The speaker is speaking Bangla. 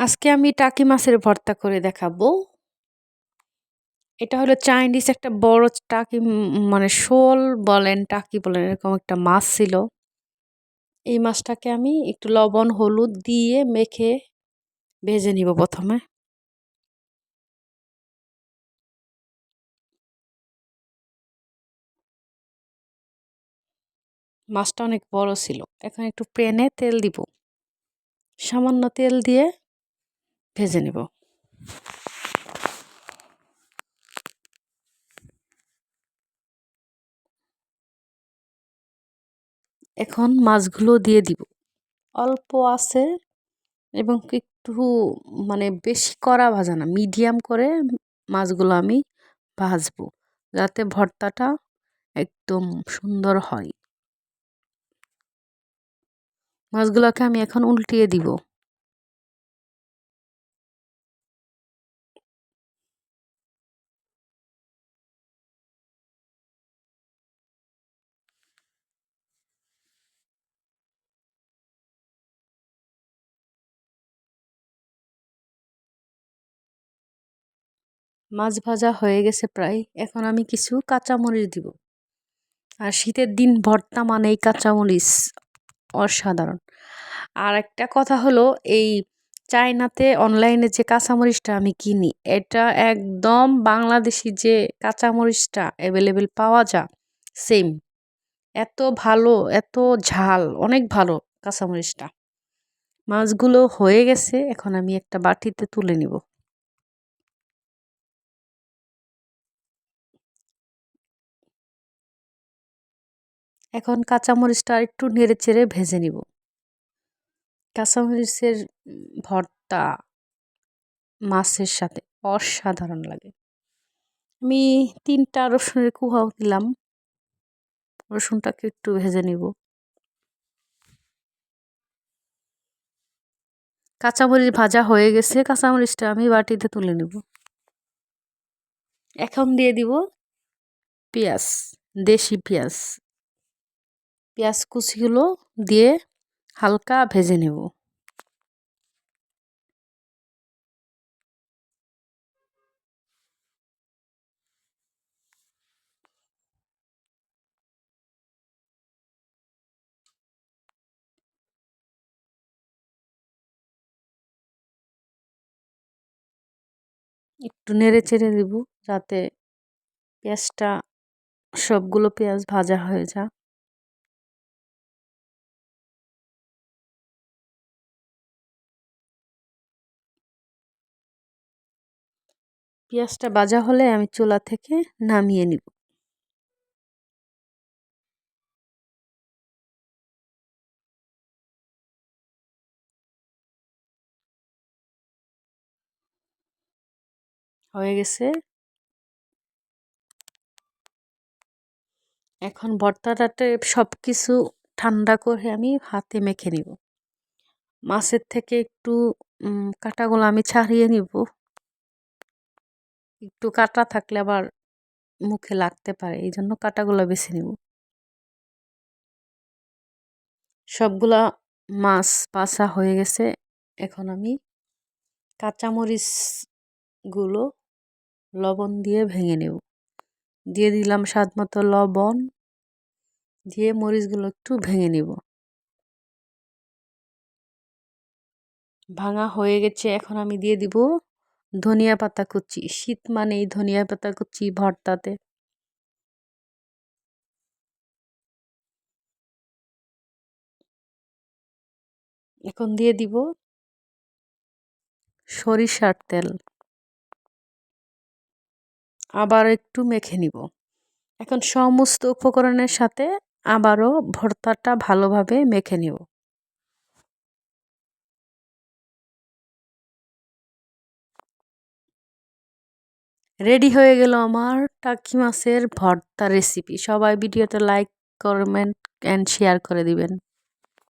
আজকে আমি টাকি মাছের ভর্তা করে দেখাবো। এটা হলো চাইনিজ একটা বড় টাকি মানে শোল বলেন, টাকি বলেন, এরকম একটা মাছ ছিল। এই মাছটাকে আমি একটু লবণ, হলুদ দিয়ে মেখে ভেজে নিব প্রথমে। মাছটা অনেক বড় ছিল। এখন একটু প্যানে তেল দিব। সামান্য তেল দিয়ে ভেজে নেব। এখন মাছগুলো দিয়ে দিব। অল্প আছে এবং একটু মানে বেশি করা ভাজা না, মিডিয়াম করে মাছগুলো আমি ভাজবো যাতে ভর্তাটা একদম সুন্দর হয়। মাছগুলোকে আমি এখন উল্টিয়ে দিব। মাছ ভাজা হয়ে গেছে প্রায়, এখন আমি কিছু কাঁচামরিচ দিব। আর শীতের দিন ভর্তা মানে এই কাঁচামরিচ, অসাধারণ। আর একটা কথা হলো, এই চায়নাতে অনলাইনে যে কাঁচামরিচটা আমি কিনি, এটা একদম বাংলাদেশি যে কাঁচামরিচটা অ্যাভেলেবেল পাওয়া যায় সেম এত ভালো, এত ঝাল, অনেক ভালো কাঁচামরিচটা। মাছগুলো হয়ে গেছে, এখন আমি একটা বাটিতে তুলে নিব। এখন কাঁচামরিচটা একটু নেড়ে চেড়ে ভেজে নিব। কাঁচামরিচের ভর্তা মাছের সাথে অসাধারণ লাগে। আমি তিনটা রসুনের কুহাও দিলাম। রসুনটাকে একটু ভেজে নিব। কাঁচামরিচ ভাজা হয়ে গেছে। কাঁচামরিচটা আমি বাটিতে তুলে নেব। এখন দিয়ে দিব পেঁয়াজ, দেশি পেঁয়াজ। পেঁয়াজ কুচিগুলো দিয়ে হালকা ভেজে নেব। একটু নেড়ে চেড়ে দেব যাতে পেঁয়াজটা সবগুলো পেঁয়াজ ভাজা হয়ে যা পেঁয়াজটা ভাজা হলে আমি চুলা থেকে নামিয়ে নিব। হয়ে গেছে। এখন ভর্তাটাতে সব কিছু ঠান্ডা করে আমি হাতে মেখে নিব। মাছের থেকে একটু কাটাগুলো আমি ছাড়িয়ে নিব। একটু কাটা থাকলে আবার মুখে লাগতে পারে এই জন্য কাটাগুলো বেছে নিব। সবগুলা মাছ পাশা হয়ে গেছে। এখন আমি কাঁচামরিচগুলো লবণ দিয়ে ভেঙে নেব। দিয়ে দিলাম স্বাদ মতো লবণ। দিয়ে মরিচগুলো একটু ভেঙে নেব। ভাঙা হয়ে গেছে, এখন আমি দিয়ে দিব ধনিয়া পাতা কুচি। শীত মানেই ধনিয়া পাতা কুচি ভর্তাতে। এখন দিয়ে দিব সরিষার তেল। আবার একটু মেখে নিব। এখন সমস্ত উপকরণের সাথে আবারও ভর্তাটা ভালোভাবে মেখে নিব। রেডি হয়ে গেল আমার টাকি মাছের ভর্তা রেসিপি সবাই ভিডিওটা লাইক কমেন্ট অ্যান্ড শেয়ার করে দিবেন।